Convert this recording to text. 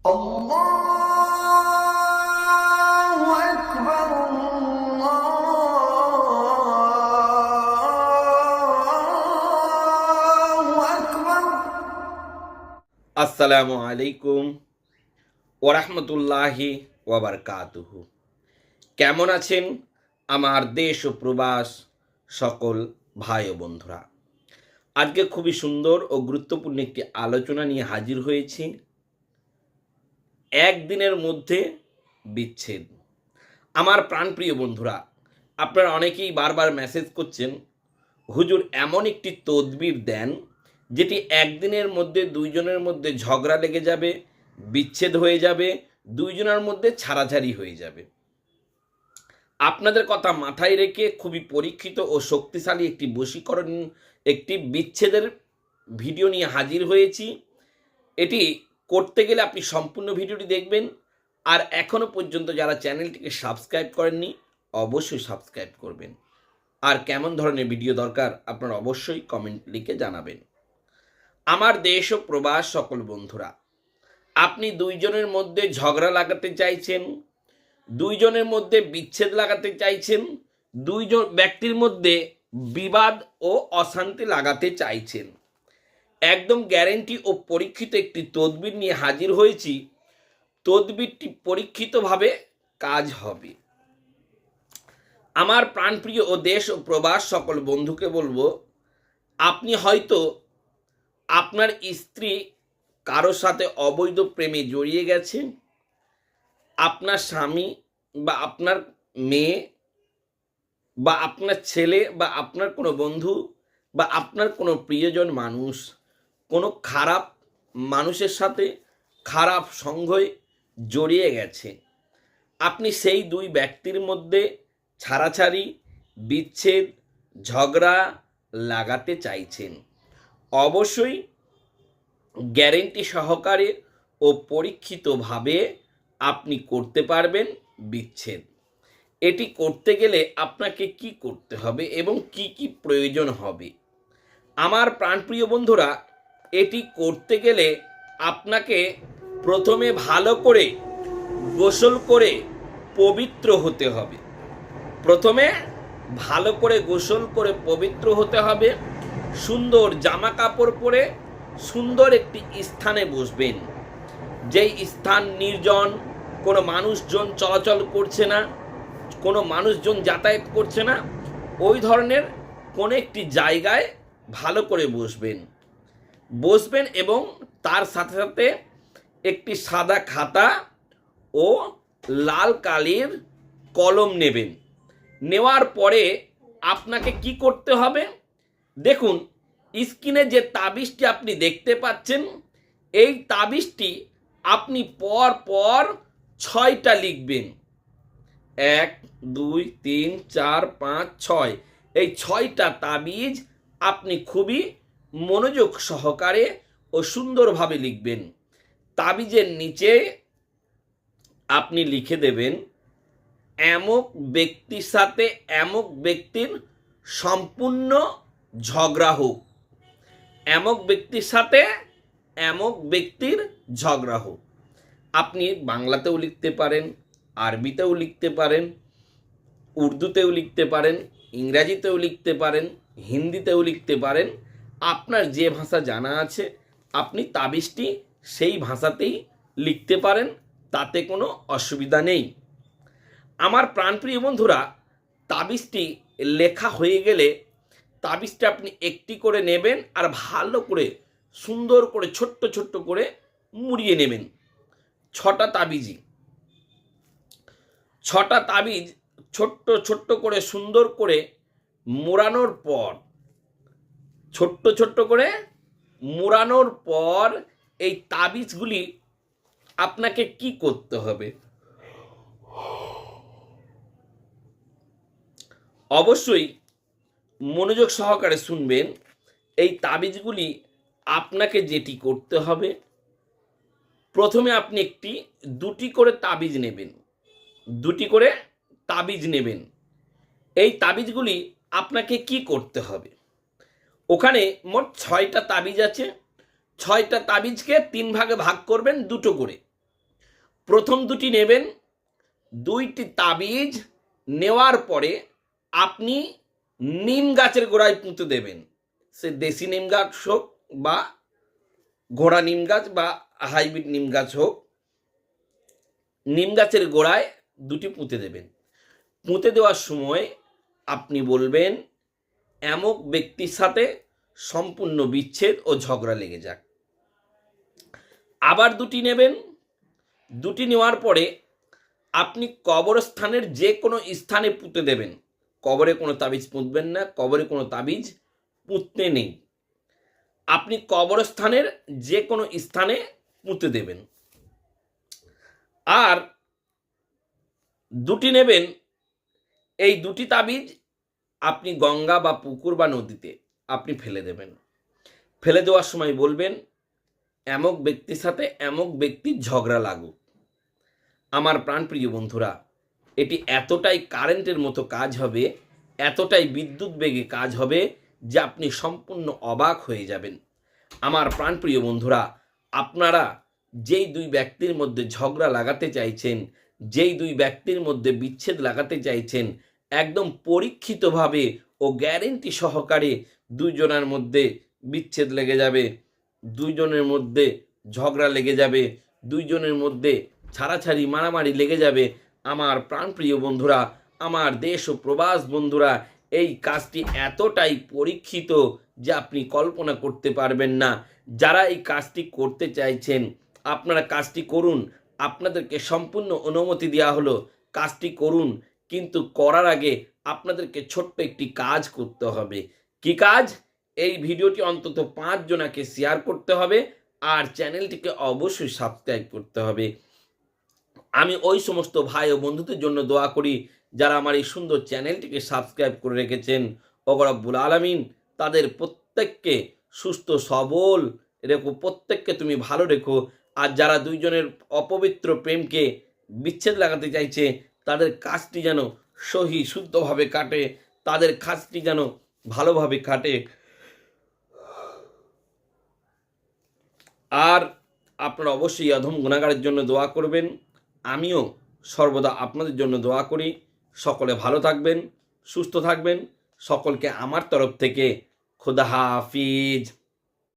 আসসালামু আলাইকুম ওরহমতুল্লাহি ওয়াবারকাতুহু কেমন আছেন আমার দেশ ও প্রবাস সকল ভাই ও বন্ধুরা? আজকে খুবই সুন্দর ও গুরুত্বপূর্ণ একটি আলোচনা নিয়ে হাজির হয়েছি। একদিনের মধ্যে বিচ্ছেদ। আমার প্রাণপ্রিয় বন্ধুরা, আপনারা অনেকেই বারবার মেসেজ করছেন, হুজুর, এমন একটি তদবির দেন যেটি একদিনের মধ্যে দুইজনের মধ্যে ঝগড়া লেগে যাবে, বিচ্ছেদ হয়ে যাবে, দুইজনের মধ্যে ছাড়াছাড়ি হয়ে যাবে। আপনাদের কথা মাথায় রেখে খুবই পরীক্ষিত ও শক্তিশালী একটি বশীকরণ, একটি বিচ্ছেদের ভিডিও নিয়ে হাজির হয়েছি। এটি করতে গেলে আপনি সম্পূর্ণ ভিডিওটি দেখবেন। আর এখনও পর্যন্ত যারা চ্যানেলটিকে সাবস্ক্রাইব করেননি, অবশ্যই সাবস্ক্রাইব করবেন। আর কেমন ধরনের ভিডিও দরকার আপনারা অবশ্যই কমেন্ট লিখে জানাবেন। আমার দেশ ও প্রবাস সকল বন্ধুরা, আপনি দুইজনের মধ্যে ঝগড়া লাগাতে চাইছেন, দুইজনের মধ্যে বিচ্ছেদ লাগাতে চাইছেন, দুইজন ব্যক্তির মধ্যে বিবাদ ও অশান্তি লাগাতে চাইছেন। একদম গ্যারেন্টি ও পরীক্ষিত একটি তদবির নিয়ে হাজির হয়েছি। তদবিরটি পরীক্ষিতভাবে কাজ হবে। আমার প্রাণপ্রিয় ও দেশ ও প্রবাস সকল বন্ধুকে বলব, আপনি হয়তো আপনার স্ত্রী কারোর সাথে অবৈধ প্রেমে জড়িয়ে গেছে আপনার স্বামী বা আপনার মেয়ে বা আপনার ছেলে বা আপনার কোনো বন্ধু বা আপনার কোনো প্রিয়জন মানুষ। কোনো খারাপ মানুষের সাথে খারাপ সঙ্গই জড়িয়ে গেছে। আপনি সেই দুই ব্যক্তির মধ্যে ছাড়াছাড়ি, বিচ্ছেদ, ঝগড়া লাগাতে চাইছেন। অবশ্যই গ্যারেন্টি সহকারে ও পরীক্ষিতভাবে আপনি করতে পারবেন বিচ্ছেদ। এটি করতে গেলে আপনাকে কি করতে হবে এবং কি কি প্রয়োজন হবে? আমার প্রাণপ্রিয় বন্ধুরা এটি করতে গেলে আপনাকে প্রথমে ভালো করে গোসল করে পবিত্র হতে হবে। প্রথমে ভালো করে গোসল করে পবিত্র হতে হবে। সুন্দর জামা কাপড় পরে সুন্দর একটি স্থানে বসবেন। যেই স্থান নির্জন, কোনো মানুষজন চলাচল করছে না, কোনো মানুষজন যাতায়াত করছে না, ওই ধরনের কোনো একটি জায়গায় ভালো করে বসবেন। বসবেন এবং তার সাথে সাথে একটি সাদা খাতা ও লাল কালির কলম নেবেন। নেওয়ার পরে আপনাকে কি করতে হবে? দেখুন, স্ক্রিনে যে তাবিজটি আপনি দেখতে পাচ্ছেন, এই তাবিজটি আপনি পর পর ছয়টা লিখবেন। এক, দুই, তিন, চার, পাঁচ, ছয়। এই ছয়টা তাবিজ আপনি খুবই মনোযোগ সহকারে ও সুন্দরভাবে লিখবেন। তাবিজের নিচে আপনি লিখে দেবেন, এমক ব্যক্তির সাথে এমক ব্যক্তির সম্পূর্ণ ঝগড়া হোক। এমক ব্যক্তির সাথে এমক ব্যক্তির ঝগড়া হোক। আপনি বাংলাতেও লিখতে পারেন, আরবিতেও লিখতে পারেন, উর্দুতেও লিখতে পারেন, ইংরাজিতেও লিখতে পারেন, হিন্দিতেও লিখতে পারেন। আপনার যে ভাষা জানা আছে, আপনি তাবিজটি সেই ভাষাতেই লিখতে পারেন, তাতে কোনো অসুবিধা নেই। আমার প্রাণপ্রিয় বন্ধুরা, তাবিজটি লেখা হয়ে গেলে তাবিজটা আপনি একটি করে নেবেন আর ভালো করে, সুন্দর করে, ছোট্ট ছোট্ট করে মুড়িয়ে নেবেন। ছটা তাবিজই। ছটা তাবিজ ছোট্ট ছোট্ট করে, সুন্দর করে মোড়ানোর পর ছোট্ট ছোট্ট করে মোড়ানোর পর এই তাবিজগুলি আপনাকে কি করতে হবে? অবশ্যই মনোযোগ সহকারে শুনবেন, এই তাবিজগুলি আপনাকে যেটি করতে হবে। প্রথমে আপনি একটি, দুটি করে তাবিজ নেবেন, দুটি করে তাবিজ নেবেন। এই তাবিজগুলি আপনাকে কি করতে হবে? ওখানে মোট ছয়টা তাবিজ আছে। ছয়টা তাবিজকে তিন ভাগে ভাগ করবেন দুটো করে। প্রথম দুটি নেবেন। দুইটি তাবিজ নেওয়ার পরে আপনি নিম গাছের গোড়ায় পুঁতে দেবেন। সে দেশি নিম গাছ হোক বা ঘোড়া নিম গাছ বা হাইব্রিড নিম গাছ হোক, নিম গাছের গোড়ায় দুটি পুঁতে দেবেন। পুঁতে দেওয়ার সময় আপনি বলবেন এমক ব্যক্তির সাথে সম্পূর্ণ বিচ্ছেদ ও ঝগড়া লেগে যাক। আবার দুটি নেবেন। দুটি নেওয়ার পরে আপনি কবরস্থানের যে কোনো স্থানে পুঁতে দেবেন। কবরে কোনো তাবিজ পুঁতবেন না, কবরে কোনো তাবিজ পুঁততে নেই। আপনি কবরস্থানের যে কোনো স্থানে পুঁতে দেবেন। আর দুটি নেবেন। এই দুটি তাবিজ আপনি গঙ্গা বা পুকুর বা নদীতে আপনি ফেলে দেবেন। ফেলে দেওয়ার সময় বলবেন, এমক ব্যক্তির সাথে এমক ব্যক্তির ঝগড়া লাগুক। আমার প্রাণপ্রিয় বন্ধুরা, এটি এতটাই কারেন্টের মতো কাজ হবে, এতটাই বিদ্যুৎ বেগে কাজ হবে যে আপনি সম্পূর্ণ অবাক হয়ে যাবেন। আমার প্রাণপ্রিয় বন্ধুরা, আপনারা যেই দুই ব্যক্তির মধ্যে ঝগড়া লাগাতে চাইছেন, যেই দুই ব্যক্তির মধ্যে বিচ্ছেদ লাগাতে চাইছেন একদম পরীক্ষিতভাবে ও গ্যারেন্টি সহকারে দুইজনের মধ্যে বিচ্ছেদ লেগে যাবে। দুইজনের মধ্যে ঝগড়া লেগে যাবে। দুইজনের মধ্যে ছাড়াছাড়ি, মারামারি লেগে যাবে। আমার প্রাণপ্রিয় বন্ধুরা, আমার দেশ ও প্রবাস বন্ধুরা, এই কাজটি এতটাই পরীক্ষিত যে আপনি কল্পনা করতে পারবেন না। যারা এই কাজটি করতে চাইছেন, আপনারা কাজটি করুন। আপনাদেরকে সম্পূর্ণ অনুমতি দেওয়া হলো। কাজটি করুন। কিন্তু করার আগে আপনাদেরকে ছোট্ট একটি কাজ করতে হবে। কি কাজ? এই ভিডিওটি অন্তত পাঁচ জনাকে শেয়ার করতে হবে আর চ্যানেলটিকে অবশ্যই সাবস্ক্রাইব করতে হবে। আমি ওই সমস্ত ভাই ও বন্ধুদের জন্য দোয়া করি, যারা আমার এই সুন্দর চ্যানেলটিকে সাবস্ক্রাইব করে রেখেছেন। অগরব্বুল আলমিন, তাদের প্রত্যেককে সুস্থ, সবল রেখো, প্রত্যেককে তুমি ভালো রেখো। আর যারা দুইজনের অপবিত্র প্রেমকে বিচ্ছেদ লাগাতে চাইছে তাদের কাজটি যেন সহি শুদ্ধভাবে কাটে, তাদের কাজটি যেন ভালোভাবে কাটে। আর আপনারা অবশ্যই অধম গুণাগারের জন্য দোয়া করবেন। আমিও সর্বদা আপনাদের জন্য দোয়া করি। সকলে ভালো থাকবেন, সুস্থ থাকবেন। সকলকে আমার তরফ থেকে খোদা হাফিজ।